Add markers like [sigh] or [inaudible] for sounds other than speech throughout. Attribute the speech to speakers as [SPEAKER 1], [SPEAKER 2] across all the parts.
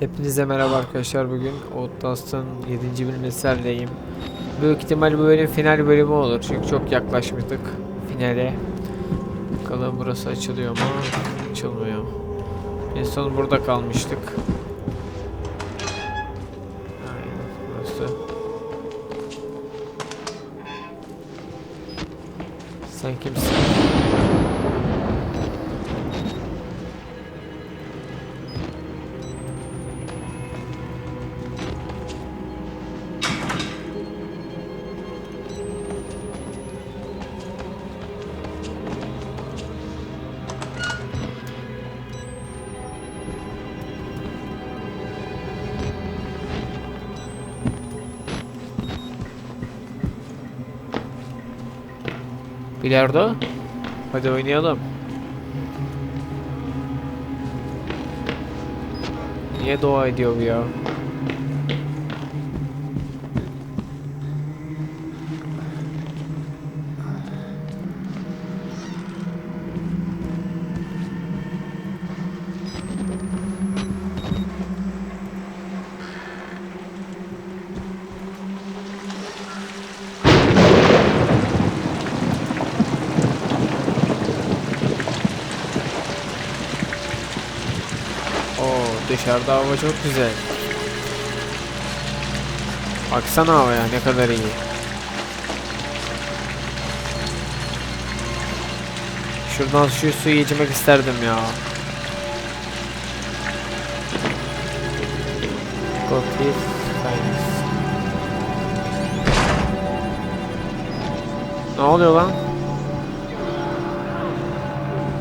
[SPEAKER 1] Hepinize merhaba arkadaşlar bugün Outlast'ın 7. bölümünde sizlerleyim. Büyük ihtimal bu bölüm final bölümü olur çünkü çok yaklaşmıştık finale. Bakalım burası açılıyor mu? Açılmıyor. En son burada kalmıştık. Sen kimsin? Bilardo? Hadi oynayalım. Niye dua ediyor bu ya? Oo dışarıda hava çok güzel. Baksana havaya ne kadar iyi. Şuradan şu suyu içmek isterdim ya. Thanks. Ne oluyor lan?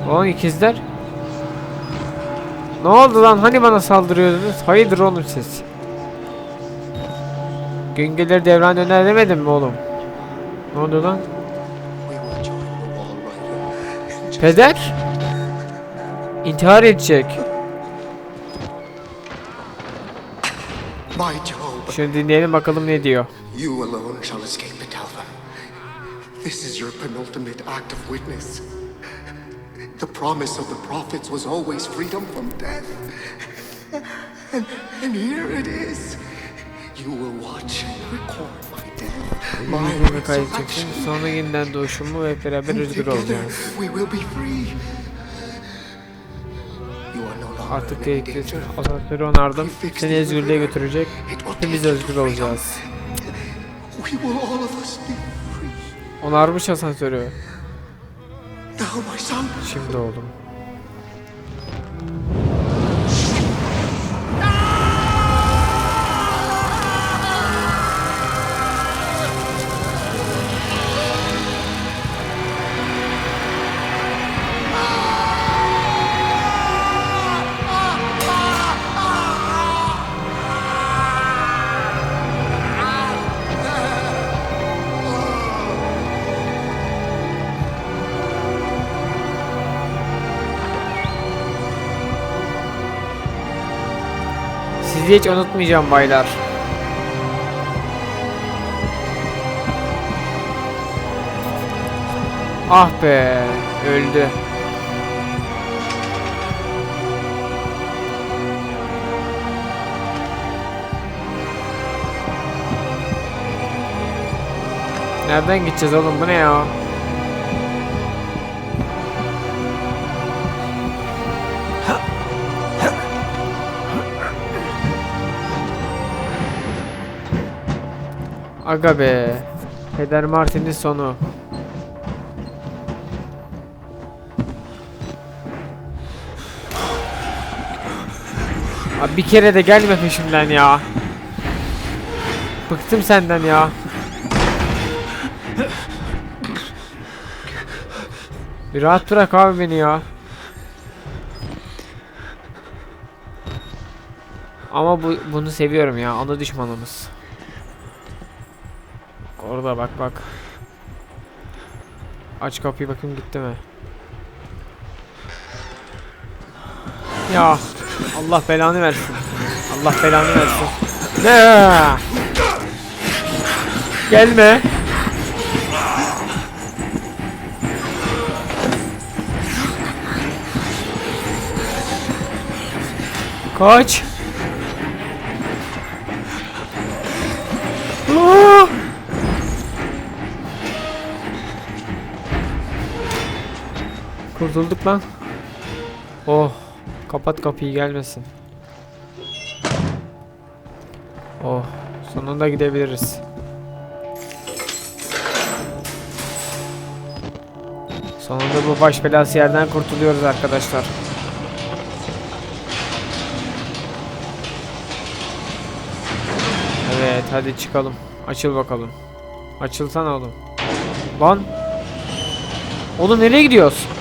[SPEAKER 1] Oğlum ikizler. Ne oldu lan? Hani bana saldırıyordunuz? Hayırdır oğlum siz? Gün gelir devran döner demedim mi oğlum? Ne oldu lan? Peder? İntihar edecek. Şunu dinleyelim bakalım ne diyor.
[SPEAKER 2] you alone shall escape the Talvin. This is your penultimate act of witness. The promise of the prophets was always freedom from death. And, and here it is. You will watch and record my death, my resurrection.
[SPEAKER 1] Sonra yeniden doğuşumu hep beraber özgür olacağız.
[SPEAKER 2] we will be free.
[SPEAKER 1] Artık
[SPEAKER 2] in any
[SPEAKER 1] gerekli
[SPEAKER 2] danger.
[SPEAKER 1] asansörü onardım. Seni özgürlüğe götürecek. Hepimiz özgür olacağız. Onarmış asansörü. Şimdi oldum. Hiç unutmayacağım baylar. Ah be, öldü. Nereden gideceğiz oğlum bu ne ya? Aga be. Peder Martin'in sonu. Abi bir kere de gelme peşimden ya. Bıktım senden ya. Bir rahat bırak abi beni ya. Ama bu bunu seviyorum ya. Ana düşmanımız. Orada bak bak. Aç kapıyı bakayım gitti mi? Ya Allah belanı versin. Allah belanı versin. Ne? Gelme. Kaç. Kurtulduk lan. Oh. Kapat kapıyı gelmesin. Oh. Sonunda gidebiliriz. Sonunda bu baş belası yerden kurtuluyoruz arkadaşlar. Evet hadi çıkalım. Açıl bakalım. Açılsana oğlum. Lan. Oğlum nereye gidiyoruz?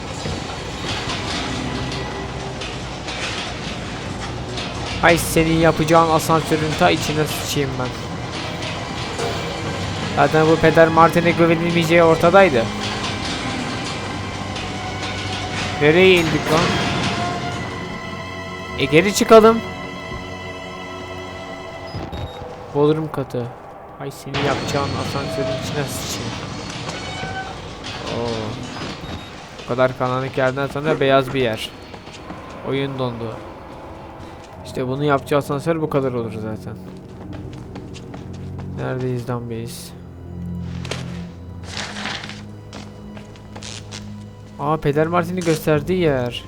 [SPEAKER 1] Ay senin yapacağın asansörün ta içine sıçayım ben. Zaten bu peder Martin'e güvenilmeyeceği ortadaydı. Nereye indik lan? E geri çıkalım. Bodrum katı. Ay senin yapacağın asansörün içine sıçayım. Oo. Bu kadar karanlık yerden sonra beyaz bir yer. Oyun dondu. İşte bunu yapacağı asansör bu kadar olur zaten. Neredeyiz lan biz? Aa Peder Martin'i gösterdiği yer.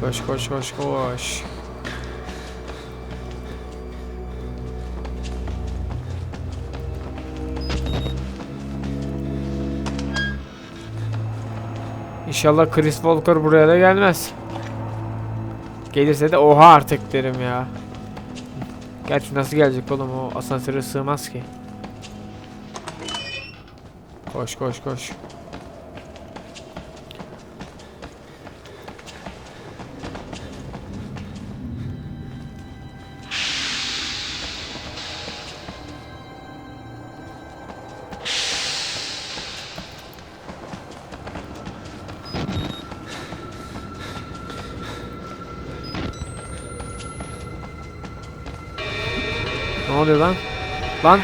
[SPEAKER 1] Koş koş koş koş. İnşallah Chris Walker buraya da gelmez. Gelirse de oha artık derim ya. Gerçi nasıl gelecek oğlum o asansöre sığmaz ki. Koş koş koş. Ne oluyor lan? Lan.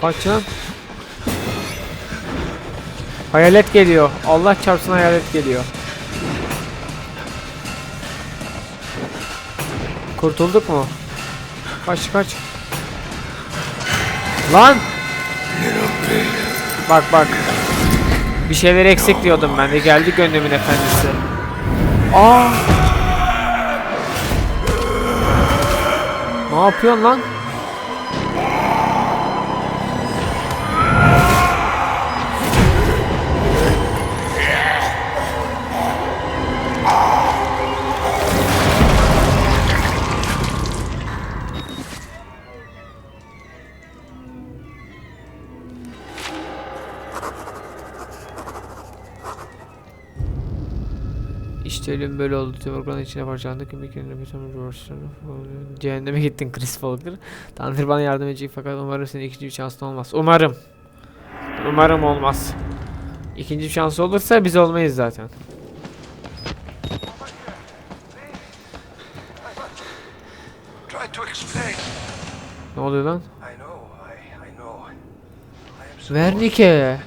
[SPEAKER 1] Kaç lan. Hayalet geliyor. Allah çarpsın hayalet geliyor. Kurtulduk mu? Kaç kaç. Lan. Bak bak. Bir şeyler eksik diyordum ben de geldi gönlümün efendisi. Aa. Ne yapıyorsun lan? İşte ölüm böyle oldu. Tüm organın içine parçalandı. Kemiklerinde bir tane versiyonu Cehenneme gittin [laughs] Chris Walker. Tanrı bana yardım edecek fakat umarım senin ikinci bir şansın olmaz. Umarım. Umarım olmaz. İkinci bir şansı olursa biz olmayız zaten. Ne oluyor lan? Vernike.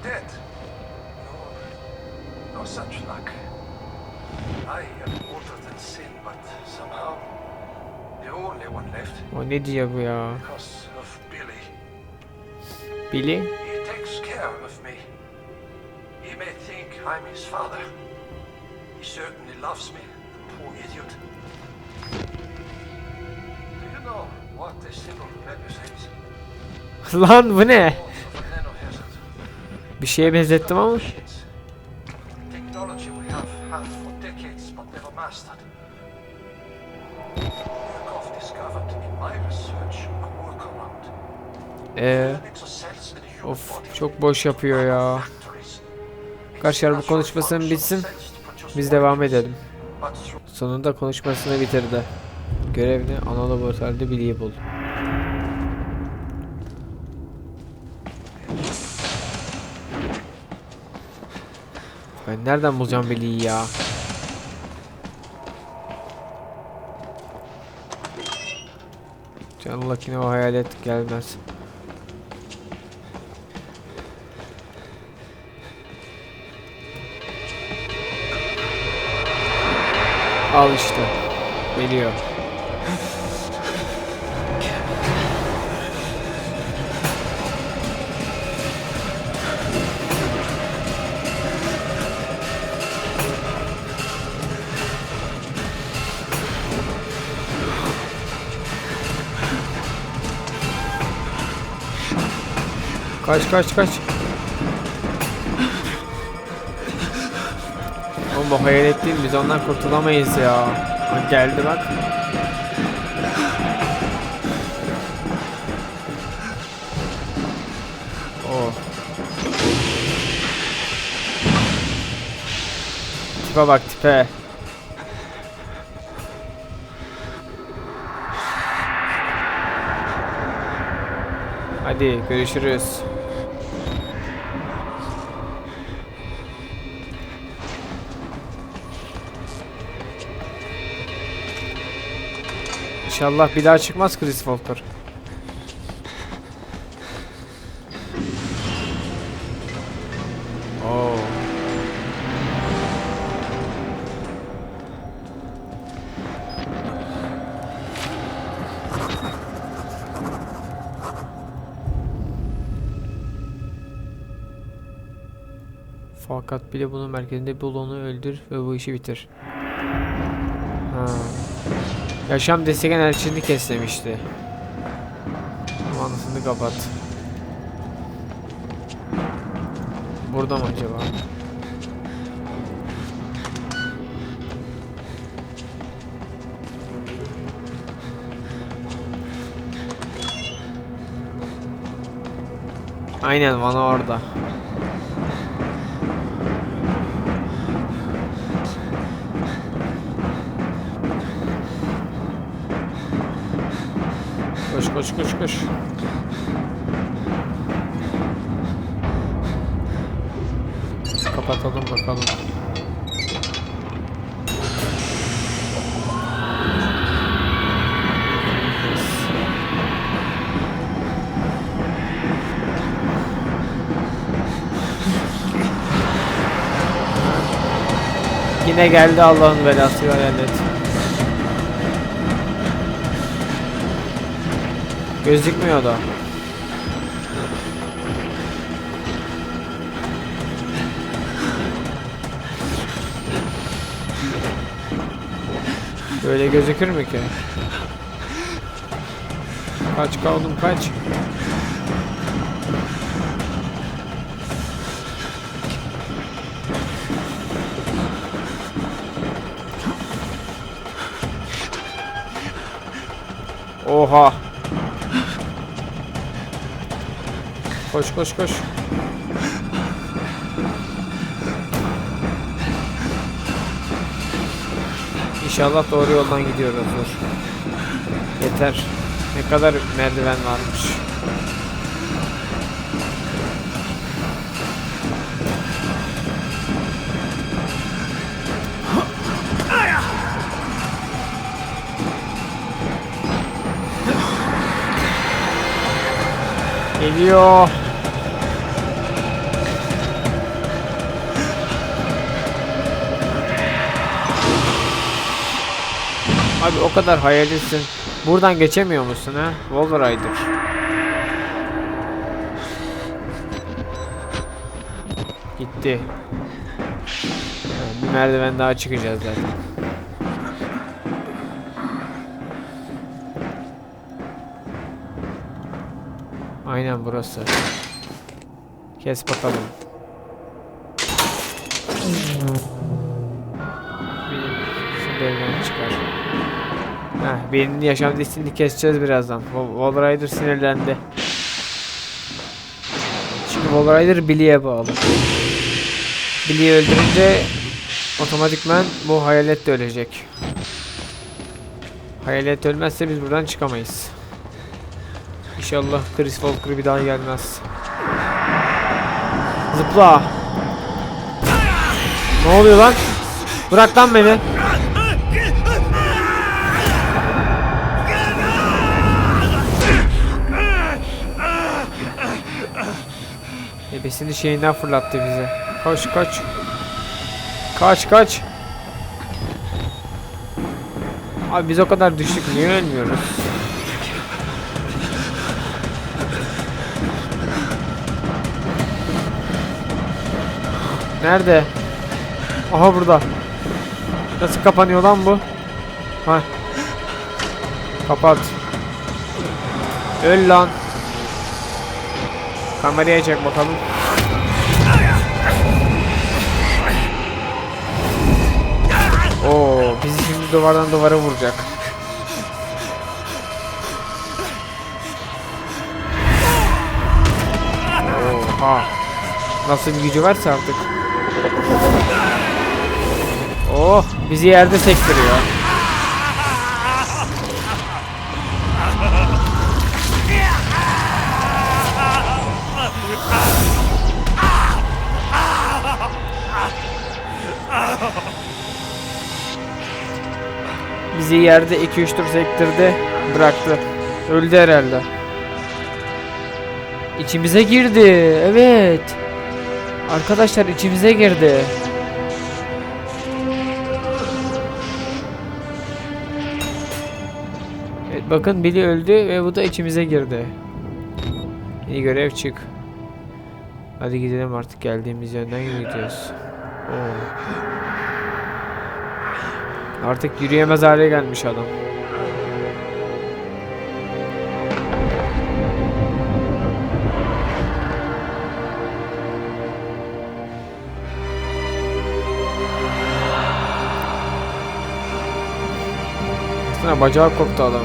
[SPEAKER 3] You know what this symbol represents?
[SPEAKER 1] lan bu ne? Bir şeye benzettim ama. Ee, of çok boş yapıyor ya. Arkadaşlar bu konuşmasının bitsin. Biz devam edelim. Sonunda konuşmasını bitirdi. Görevini ana laboratuvarda Billy'yi bul. Ben nereden bulacağım Billy'yi ya? Canlı yine o hayalet gelmez. Al işte. Geliyor. Kaç kaç kaç. Bu hayalet değil biz ondan kurtulamayız ya. Geldi bak. Oh. Tipe bak tipe. Hadi görüşürüz. İnşallah bir daha çıkmaz Chris Walker. Fakat bile bunun merkezinde bul onu öldür ve bu işi bitir. Yaşam destek enerjisini kes demişti. Kapat. Burada mı acaba? Aynen bana orada. Koş koş koş. Kapatalım bakalım. Yine geldi Allah'ın belası hayalet. Gözükmüyor da. Böyle gözükür mü ki? Kaç kaldım kaç. Oha. Koş koş koş. İnşallah doğru yoldan gidiyoruzdur. Yeter. Ne kadar merdiven varmış. Geliyor. O kadar hayalisin. Buradan geçemiyor musun ha? Wolverider. Gitti. Bir merdiven daha çıkacağız zaten. Aynen burası. Kes bakalım. Benim evden çıkar. Heh, benim yaşam destini keseceğiz birazdan. Wall Rider sinirlendi. Çünkü Wall Rider Billy'e bağlı. Billy'yi öldürünce otomatikman bu hayalet de ölecek. Hayalet ölmezse biz buradan çıkamayız. İnşallah Chris Walker bir daha gelmez. Zıpla. Ne oluyor lan? Bırak lan beni. Ebesini şeyinden fırlattı bize. Koş koş. Kaç kaç. Abi biz o kadar düştük niye ölmüyoruz? Nerede? Aha burada. Nasıl kapanıyor lan bu? Ha. Kapat. Öl lan. Kameraya çek bakalım. Oo, bizi şimdi duvardan duvara vuracak. Oha. Nasıl bir gücü varsa artık. Oh, bizi yerde sektiriyor. Bizi yerde 2-3 tur sektirdi, bıraktı. Öldü herhalde. İçimize girdi. Evet. Arkadaşlar içimize girdi. Evet bakın Billy öldü ve bu da içimize girdi. Yeni görev çık. Hadi gidelim artık geldiğimiz yönden gidiyoruz. Oo. Artık yürüyemez hale gelmiş adam. Aslında bacağı koptu adam.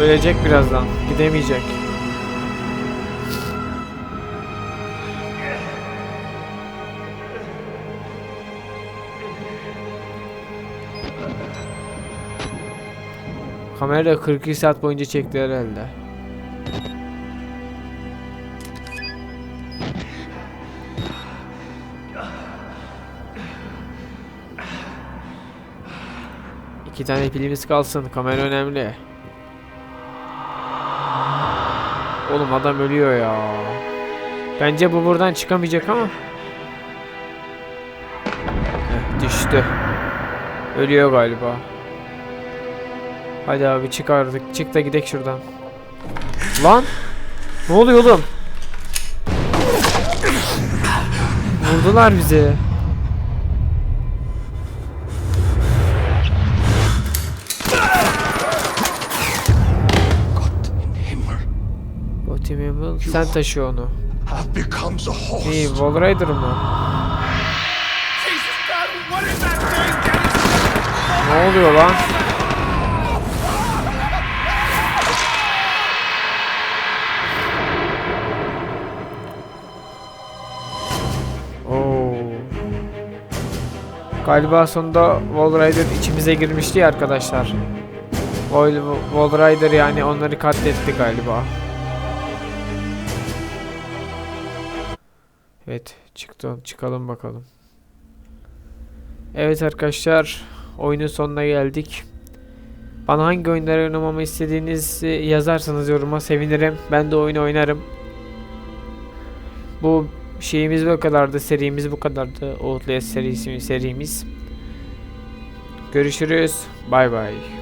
[SPEAKER 1] Ölecek birazdan. Gidemeyecek. Kamerayla 42 saat boyunca çekti herhalde. İki tane pilimiz kalsın. Kamera önemli. Oğlum adam ölüyor ya. Bence bu buradan çıkamayacak ama. Heh, düştü. Ölüyor galiba. Hadi abi çık artık. Çık da gidek şuradan. Lan! Ne oluyor oğlum? Vurdular bizi. Sen taşı onu. İyi, Wall Rider mı? Ne oluyor lan? Galiba sonunda Wall içimize girmişti ya arkadaşlar. Wall, Wall yani onları katletti galiba. Evet, çıktı. Çıkalım bakalım. Evet arkadaşlar, oyunun sonuna geldik. Bana hangi oyunları oynamamı istediğinizi yazarsanız yoruma sevinirim. Ben de oyunu oynarım. Bu şeyimiz bu kadardı, serimiz bu kadardı. Outlast serisi serimiz. Görüşürüz. Bay bay.